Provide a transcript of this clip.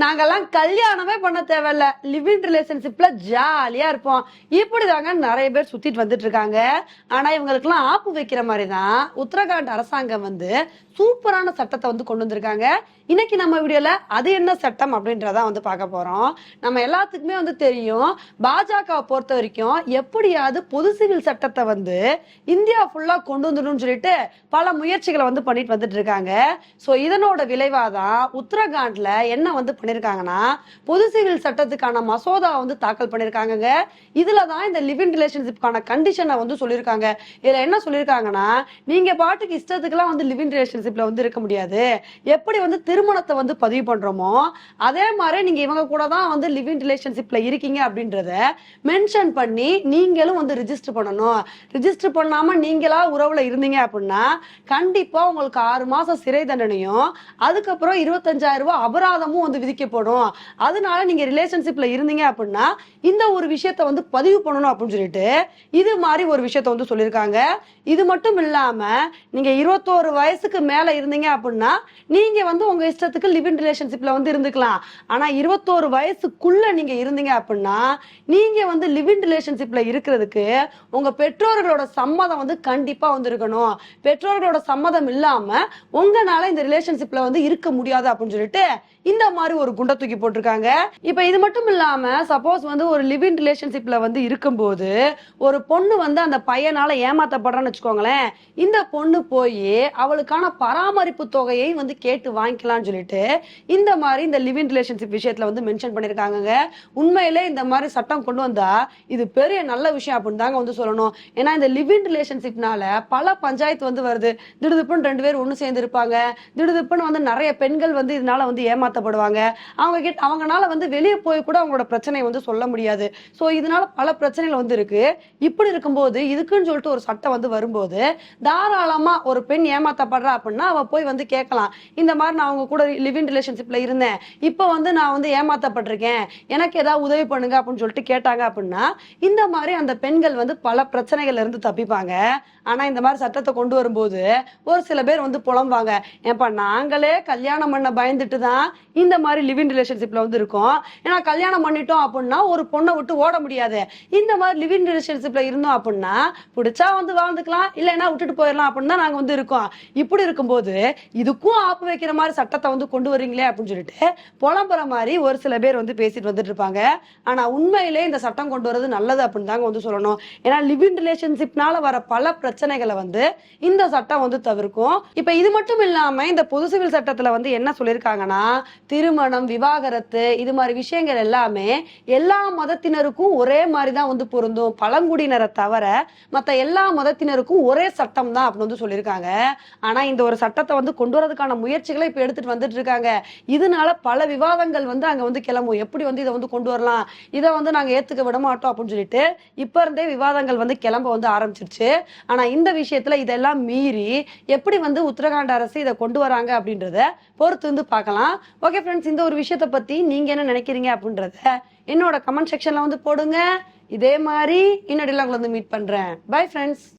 நாங்கெல்லாம் கல்யாணமே பண்ண தேவையில்ல. லிவிங் ரிலேஷன்ஷிப்ல ஜாலியா இருப்போம். இப்படி தாங்க நிறைய பேர் சுத்திட்டு வந்துட்டு இருக்காங்க ஆனா இவங்களுக்குலாம் ஆப்பு வைக்கிற மாதிரி தான் உத்தரகாண்ட் அரசாங்கம் வந்து சூப்பரான சட்டத்தை வந்து கொண்டு வந்திருக்காங்க. இன்னைக்கு நம்ம வீடியோல அது என்ன சட்டம் அப்படின்றத வந்து பார்க்க போறோம். நம்ம எல்லாத்துக்குமே வந்து தெரியும் பாஜகவை பொறுத்த வரைக்கும் எப்படியாவது பொது சிவில் சட்டத்தை வந்து இந்தியா ஃபுல்லா கொண்டு வந்துடணும்னு சொல்லிட்டு பல முயற்சிகளை வந்து பண்ணிட்டு வந்துட்டு இருக்காங்க ஸோ இதனோட விளைவாக தான் உத்தரகாண்ட்ல என்ன வந்து பண்ணியிருக்காங்கன்னா பொது சிவில் சட்டத்துக்கான மசோதா வந்து தாக்கல் பண்ணியிருக்காங்கங்க இதுல தான் இந்த லிவிங் ரிலேஷன்ஷிப்கான கண்டிஷனை வந்து சொல்லியிருக்காங்க இதில் என்ன சொல்லியிருக்காங்கன்னா நீங்கள் பாட்டுக்கு இஷ்டத்துக்குலாம் வந்து லிவிங் ரிலேஷன்ஷிப்ல வந்து இருக்க முடியாது. எப்படி வந்து திருமணத்தை வந்து பதிவு பண்ணுறோமோ அதே மாதிரி நீங்கள் இவங்க கூட தான் வந்து லிவிங் ரிலேஷன்ஷிப்பில் இருக்கீங்க அப்படின்றத மென்ஷன் பண்ணி நீங்களும் வந்து ரிஜிஸ்டர் பண்ணணும். ரிஜிஸ்டர் பண்ணாம நீங்களா உறவில் இருந்தீங்க அப்படின்னா கண்டிப்பாக உங்களுக்கு ஆறு மாதம் சிறை தண்டனையும் அதுக்கப்புறம் இருபத்தஞ்சாயிரம் ரூபாய் அபராதமும் வந்து விதிக்கப்படும் அதனால நீங்க ரிலேஷன்ஷிப்ல இருந்தீங்க அப்படின்னா இந்த ஒரு விஷயத்த வந்து பதிவு பண்ணணும் அப்படின்னு சொல்லிட்டு இது மாதிரி ஒரு விஷயத்த வந்து சொல்லியிருக்காங்க. இது மட்டும் இல்லாம நீங்க இருபத்தோரு வயசுக்கு மேல இருந்தீங்க அப்படின்னா நீங்க வந்து உங்க இஷ்டத்துக்கு லிவிங் ரிலேஷன்ஷிப்ல வந்து இருந்துக்கலாம். ஆனா இருபத்தோரு வயசுக்குள்ள நீங்க இருந்தீங்க அப்படின்னா நீங்க வந்து லிவிங் ரிலேஷன்ஷிப்ல இருக்கிறதுக்கு உங்க பெற்றோர்களோட சம்மதம் வந்து கண்டிப்பா வந்து இருக்கணும் பெற்றோர்களோட சம்மதம் இல்லாம உங்களால இந்த ரிலேஷன்ஷிப்ல வந்து இருக்க முடியாது அப்படின்னு சொல்லிட்டு இந்த மாதிரி ஒரு குண்டை தூக்கி போட்டிருக்காங்க. இப்ப இது மட்டும் இல்லாம சப்போஸ் வந்து ஒரு லிவிங் ரிலேஷன்ஷிப்ல வந்து இருக்கும்போது ஒரு பொண்ணு வந்து அந்த பையனால ஏமாத்தப்படுறான்னு வச்சுக்கோங்களேன். இந்த பொண்ணு போய் அவளுக்கான பராமரிப்பு தொகையை வந்து கேட்டு வாங்கிக்கலாம்னு சொல்லிட்டு இந்த மாதிரி இந்த லிவிங் ரிலேஷன்ஷிப் விஷயத்துல வந்து மென்ஷன் பண்ணிருக்காங்க உண்மையிலே இந்த மாதிரி சட்டம் கொண்டு வந்தா இது பெரிய நல்ல விஷயம் அப்படின்னு தாங்க வந்து சொல்லணும். ஏன்னா இந்த லிவிங் ரிலேஷன்ஷிப்னால பல பஞ்சாயத்து வந்து வருது. திடுதுப்புன்னு ரெண்டு பேர் ஒன்று சேர்ந்து இருப்பாங்க. திடுதுப்புன்னு வந்து நிறைய பெண்கள் வந்து இதனால வந்து ஏமாத்தப்படுவாங்க. அவங்க கிட்ட அவங்கனால வந்து வெளியே போய் கூட அவங்களோட பிரச்சனையை வந்து சொல்ல முடியாது. ஸோ இதனால பல பிரச்சனைகள் வந்து இருக்கு. இப்படி இருக்கும்போது இதுக்குன்னு சொல்லிட்டு ஒரு சட்டம் வந்து வரும்போது தாராளமா ஒரு பெண் ஏமாத்தப்படுறா அப்படின்னா அவ போய் வந்து கேட்கலாம். இந்த மாதிரி நான் அவங்க கூட லிவிங் ரிலேஷன்ஷிப்ல இருந்தேன். இப்போ வந்து நான் வந்து ஏமாத்தப்பட்டிருக்கேன். எனக்கு ஏதாவது உதவி பண்ணுங்க அப்படின்னு சொல்லிட்டு கேட்டாங்க அப்படின்னா இந்த மாதிரி அந்த பெண்கள் வந்து பல பிரச்சனைகள்ல இருந்து தப்பிப்பாங்க. ஆனா இந்த மாதிரி சட்டத்தை கொண்டு வரும்போது ஒரு சில பேர் வந்து புலம்புவாங்க. ஏப்பா நாங்களே கல்யாணம் பண்ண பயந்துட்டு தான் இந்த மாதிரி லிவிங் ரிலேஷன்ஷிப்ல வந்து இருக்கோம். ஏன்னா கல்யாணம் பண்ணிட்டோம் அப்படின்னா ஒரு பொண்ணை விட்டு ஓட முடியாது. இந்த மாதிரி லிவிங் ரிலேஷன்ஷிப்ல இருந்தோம் அப்படின்னா பிடிச்சா வந்து வாழ்ந்துக்கலாம் இல்லைன்னா விட்டுட்டு போயிடலாம் அப்படின்னு தான் நாங்க வந்து இருக்கோம். இப்படி இருக்கும்போது இதுக்கும் ஆப்பு வைக்கிற மாதிரி சட்டத்தை வந்து கொண்டு வரீங்களே அப்படின்னு சொல்லிட்டு புலம்புற மாதிரி ஒரு சில பேர் வந்து பேசிட்டு வந்துட்டு இருப்பாங்க. ஆனா உண்மையிலே இந்த சட்டம் கொண்டு வரது நல்லது அப்படின்னு தாங்க வந்து சொல்லணும். ஏன்னா லிவிங் ரிலேஷன்ஷிப்னால வர பல பிரச்சனைகளை வந்து இந்த சட்டம் வந்து தவிர்க்கும். இப்ப இது மட்டும் இல்லாம இந்த பொது சிவில் சட்டத்துல வந்து என்ன சொல்லியிருக்காங்கன்னா திருமணம் விவாகரத்து இது மாதிரி விஷயங்கள் எல்லாமே எல்லா மதத்தினருக்கும் ஒரே மாதிரி தான் வந்து பொருந்தும். பழங்குடியினரை தவிர மத்த எல்லா மதத்தினருக்கும் ஒரே சட்டம் தான் அப்படின்னு வந்து சொல்லியிருக்காங்க. ஆனா இந்த ஒரு சட்டத்தை வந்து கொண்டு வரதுக்கான முயற்சிகளை இப்ப எடுத்துட்டு வந்துட்டு இருக்காங்க இதனால பல விவாதங்கள் வந்து அங்க வந்து கிளம்பும். எப்படி வந்து இதை வந்து கொண்டு வரலாம்? இதை வந்து நாங்க ஏத்துக்க விட மாட்டோம் அப்படின்னு சொல்லிட்டு இப்ப இருந்தே விவாதங்கள் வந்து கிளம்ப வந்து ஆரம்பிச்சிருச்சு. ஆனா இந்த விஷயத்துல இதெல்லாம் மீறி எப்படி வந்து உத்தரகாண்ட் அரசு இதை கொண்டு வராங்க அப்படின்றத பொறுத்து வந்து பார்க்கலாம். ஓகே ஃப்ரெண்ட்ஸ் இந்த ஒரு விஷயத்தை பத்தி நீங்க என்ன நினைக்கிறீங்க அப்படின்றத என்னோட கமெண்ட் செக்ஷன்ல வந்து போடுங்க. இதே மாதிரி இன்னொடியில் உங்களை வந்து மீட் பண்றேன். Bye friends